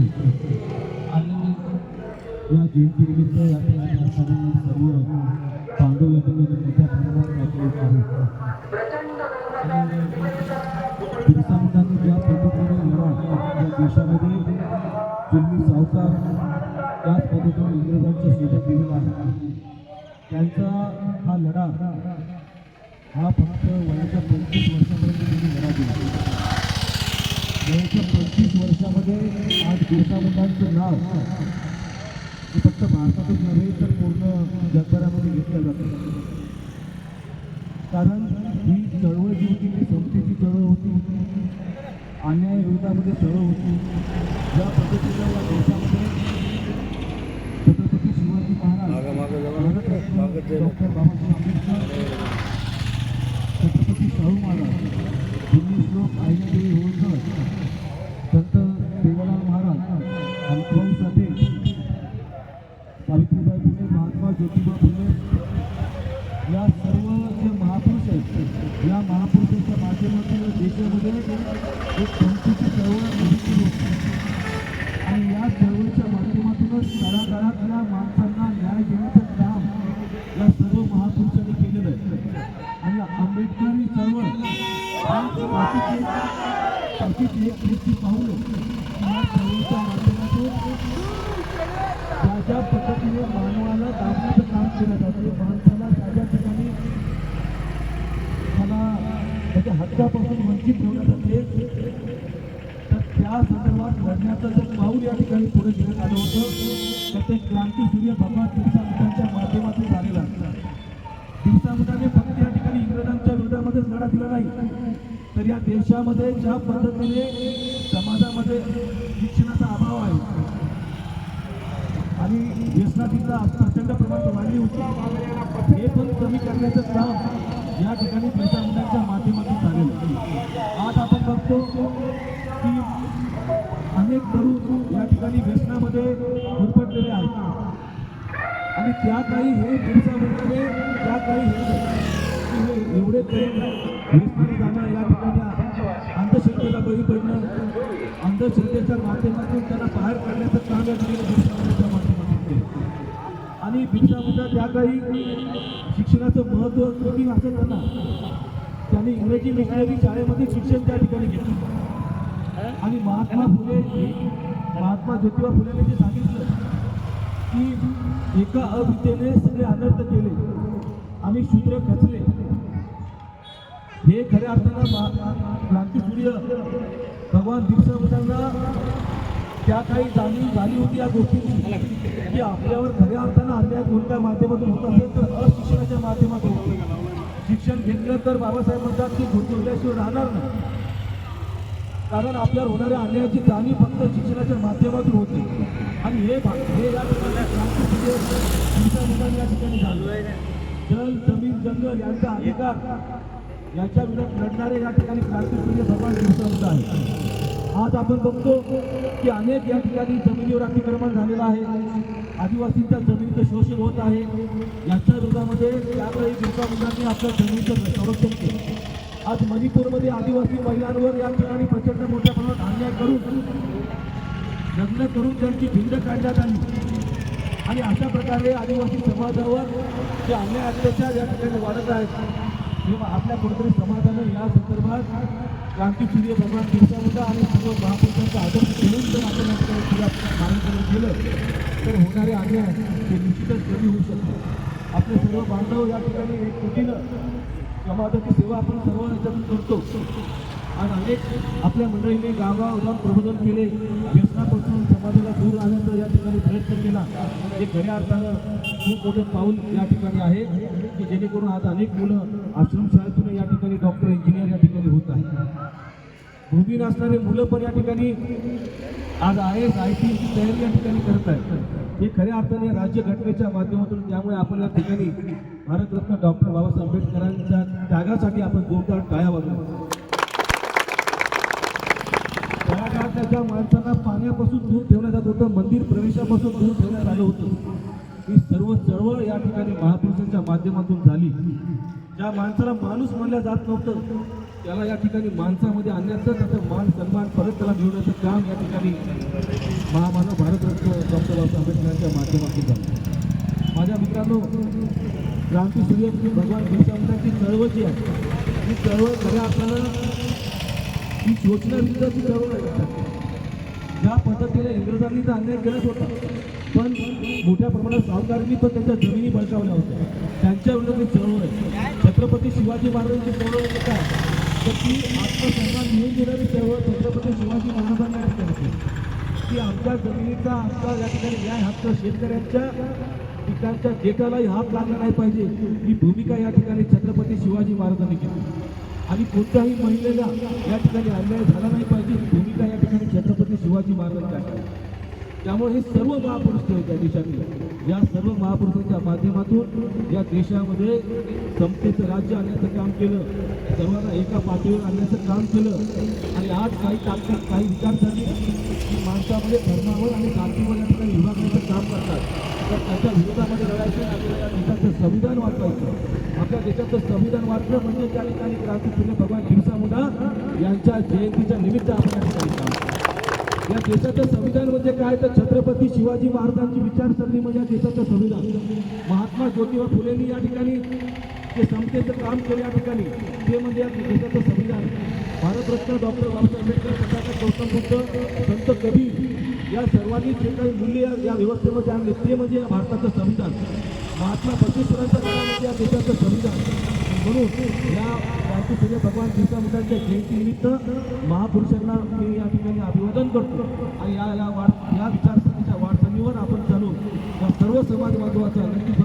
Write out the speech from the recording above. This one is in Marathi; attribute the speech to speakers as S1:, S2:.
S1: आणि या जयंतीनिमित्त या ठिकाणी असणारे सर्व पांडव या ठिकाणी मोठ्या प्रमाणात आहेत. ज्या पद्धतीने लढा या देशामध्ये तुम्ही सावकार त्याच पद्धतीने इंग्रजांच्या सोबत दिलेला आहे त्यांचा हा लढा हा फक्त वयाच्या पंचवीस वर्षापर्यंत त्यांनी लढा दिला वयाच्या पंचवीस वर्षामध्ये आज नाव हे फक्त भारतातच नव्हे तर पूर्ण जगभरामध्ये घेतलं जातं कारण ही चळवळ जी होती ती समतेची चळवळ होती अन्याय विरोधामध्ये चळवळ होती ज्या पद्धतीनं या देशामध्ये छत्रपती शिवाजी महाराज. डॉक्टर बाबासाहेब आंबेडकर छत्रपती शाहू महाराज. सावित्रीबाई फुले महात्मा ज्योतिबा फुले या सर्व जे महापुरुष आहेत या महापुरुषांच्या माध्यमातून देशामध्ये एक संस्थेची चळवळ उभी केली. आणि या चळवळीच्या माध्यमातूनच तळागाळातल्या माणसांना न्याय देण्याचा माणसाला ज्या ठिकाणी त्याला त्याच्या हक्कापासून वंचित ठेवण्यात जाते तर त्या संदर्भात लढण्याचं जर पाऊल या ठिकाणी पुढे घेण्यात आलं होतं तर ते क्रांतीसूर्य भगवान बिरसा मुंडांच्या माध्यमातून झालेलं आहे बिरसा मुंडाने फक्त या ठिकाणी इंग्रजांच्या विरोधामध्येच लढा दिला नाही. तर या देशामध्ये ज्या पद्धतीने समाजामध्ये शिक्षणाचा अभाव आहे आणि व्यसनातीचा प्रचंड प्रमाणात वाढली होती हे पण कमी करण्याचं काम या ठिकाणी बिरसा माध्यमातून झालेलं आज आपण बघतो की अनेक तरुण या ठिकाणी व्यसनामध्ये गुरफटलेले आहेत. आणि त्या काही हे दिवसामध्ये त्या काही हे एवढे तरुण व्यसनाने जाणं या ठिकाणी अंधश्रद्धेला बळी पडणं अंधश्रद्धेच्या माध्यमातून त्यांना बाहेर काढण्याचं काम या ठिकाणी बिरसा मुंडाच्या माध्यमातून केलं आणि मुद्दा त्या काही शिक्षणाचं महत्त्व कमी वाटत त्यांना त्यांनी इंग्रजी मिशनरी शाळेमध्ये शिक्षण त्या ठिकाणी घेतलं. आणि महात्मा फुले महात्मा ज्योतिबा फुलेने जे सांगितलं की एका अविद्येने सगळे अनर्थ केले आणि शूद्र खचले. हे खऱ्या अर्थानं क्रांती क्रांतीसूर्य भगवान बिरसा त्या काही जाणीव झाली होती या गोष्टीची की आपल्यावर खऱ्या अर्थानं अन्याय कोणत्या माध्यमातून होत असेल तर अशिक्षणाच्या माध्यमातून. शिक्षण घेतलं तर बाबासाहेब म्हणतात की घुटवल्याशिवाय राहणार नाही. कारण आपल्यावर होणाऱ्या अन्यायाची जाणीव फक्त शिक्षणाच्या माध्यमातून होती. आणि हे हे या ठिकाणी क्रांतीसूर्य या ठिकाणी झालं जल जमीन जंगल यांचा अधिकार याच्या विरोधात लढणारे या ठिकाणी क्रांतीसूर्य भगवान बिरसा आहे. आज आपण बघतो की अनेक या ठिकाणी जमिनीवर अतिक्रमण झालेलं आहे. आदिवासींच्या जमिनीचं शोषण होत आहे. याच्या विरोधामध्ये त्यावेळी बिरसा मुलांनी आपल्या जमिनीचं संरक्षण केलं. आज मणिपूरमध्ये आदिवासी महिलांवर या ठिकाणी प्रचंड मोठ्या प्रमाणात अन्याय करून लग्न करून त्यांची भिंड काढण्यात आली. आणि अशा प्रकारे आदिवासी समाजावर जे अन्याय अत्याचार या ठिकाणी वाढत आहेत किंवा आपल्या कुठेतरी समाजानं या संदर्भात क्रांतीसूर्य भगवान बिरसा आणि सर्व महापुरुषांचा आदर्श घेऊन जर आपण या केलं तर होणारे अन्याय हे निश्चितच कमी होऊ शकतो. आपले सर्व बांधव या ठिकाणी एक कृतीनं समाजाची सेवा आपण सर्व याच्यातून करतो. आणि अनेक आपल्या मंडळीने गावगाव जाऊन प्रबोधन केले व्यसनापासून समाजाला दूर राहण्याचा या ठिकाणी प्रयत्न केला. हे खऱ्या अर्थानं खूप मोठं पाऊल या ठिकाणी आहे की जेणेकरून आज अनेक मुलं आश्रमशाळेतून या ठिकाणी डॉक्टर इंजिनियर या ठिकाणी होत आहेत. भूमीन असणारे मुलं पण या ठिकाणी आज आय एस आय टी तयारी या ठिकाणी करत आहेत. हे खऱ्या अर्थाने राज्यघटनेच्या माध्यमातून त्यामुळे आपण या ठिकाणी भारतरत्न डॉक्टर बाबासाहेब आंबेडकरांच्या त्यागासाठी आपण जोरदार टाळ्या वाजवतो त्या काळात त्याच्या माणसांना पाण्यापासून दूर ठेवण्यात जात होतं मंदिर प्रवेशापासून दूर ठेवण्यात आलं होतं. ही सर्व चळवळ या ठिकाणी महापुरुषांच्या माध्यमातून झाली. ज्या माणसाला माणूस म्हणलं जात नव्हतं त्याला या ठिकाणी माणसामध्ये आणण्याचं त्याचं मान सन्मान परत त्याला मिळवण्याचं काम या ठिकाणी महामानव भारतरत्न डॉक्टर बाबासाहेब आंबेडकरांच्या माध्यमातून झालं. माझ्या मित्रांनो क्रांती सूर्य भगवान बिरसा चळवळ जी आहे ती चळवळ खऱ्या अर्थानं ही शोषणाविरुद्धची चळवळ आहे. ज्या पद्धतीने इंग्रजांनी तर अन्याय केलाच होता पण मोठ्या प्रमाणात सावकारांनी पण त्यांच्या जमिनी बळकावल्या होत्या. त्यांच्या विरोधात चळवळ छत्रपती शिवाजी महाराजांची चळवळ म्हणजे तर ती आत्मसन्मान मिळून देणारी चळवळ छत्रपती शिवाजी महाराजांना या की आमच्या जमिनीचा आमचा या ठिकाणी न्याय हक्क शेतकऱ्यांच्या पिकांच्या देठालाही हात लागला नाही पाहिजे ही भूमिका या ठिकाणी छत्रपती शिवाजी महाराजांनी केली आणि कोणत्याही महिलेला या ठिकाणी अन्याय झाला नाही पाहिजे ही भूमिका या ठिकाणी छत्रपती शिवाजी महाराजांच्या आहे. त्यामुळे हे सर्व महापुरुष आहेत त्या देशातील. या सर्व महापुरुषांच्या माध्यमातून या देशामध्ये समतेचं राज्य आणण्याचं काम केलं सर्वांना एका पातळीवर आणण्याचं काम केलं आणि आज काही ताकद काही विचारसरणी ही माणसामध्ये धर्मावर आणि जातीवर या ठिकाणी विभागण्याचं काम करतात. तर त्याच्या विरोधामध्ये लढायचं आपल्या या देशाचं संविधान वाचवायचं. आपल्या देशाचं संविधान वाचलं म्हणजे त्या ठिकाणी क्रांतीसूर्य भगवान बिरसा मुंडा यांच्या जयंतीच्या निमित्त आपण या ठिकाणी काम करतो. या देशाचं संविधान म्हणजे काय? तर छत्रपती शिवाजी महाराजांची विचारसरणी म्हणजे या देशाचं संविधान. महात्मा ज्योतिबा फुलेंनी या ठिकाणी जे समतेचं काम केलं या ठिकाणी ते म्हणजे या देशाचं संविधान. भारतरत्न डॉक्टर बाबासाहेब आंबेडकर तथागत गौतम बुद्ध संत कबीर या सर्वांनी जे काही मूल्य या- या व्यवस्थेमध्ये आणले ते म्हणजे या भारताचं संविधान. महात्मा बसवेश्वरांच्या काळामध्ये या देशाचं संविधान. म्हणून या क्रांतीसूर्य भगवान बिरसा मुंडांच्या जयंतीनिमित्त महापुरुषांना मी या ठिकाणी अभिवादन करतो. आणि या या वाढ या विचारसरणीच्या वाढसरणीवर आपण चालू. या सर्व समाज बांधवाचा नक्की